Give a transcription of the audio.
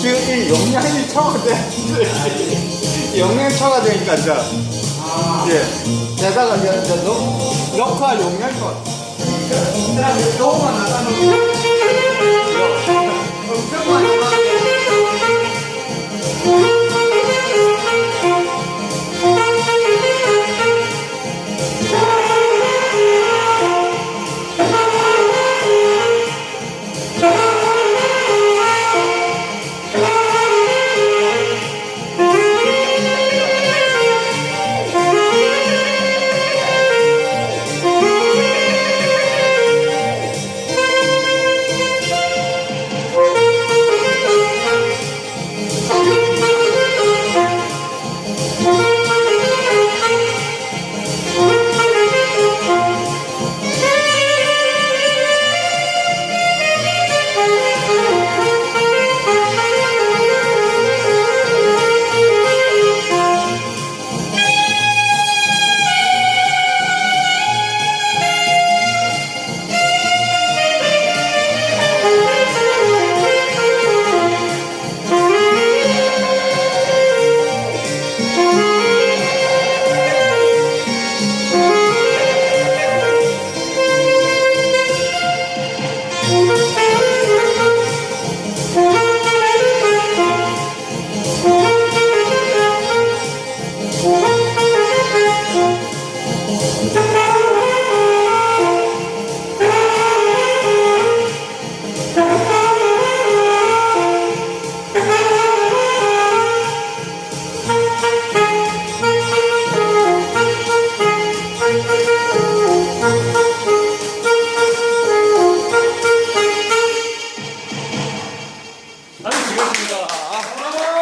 지금 이 용량이 초과돼. 용량이 초과되니까 이제 예. 게다가 이제 이제 녹, 녹화 용량이 초 그다음에 녹음 고맙습니다.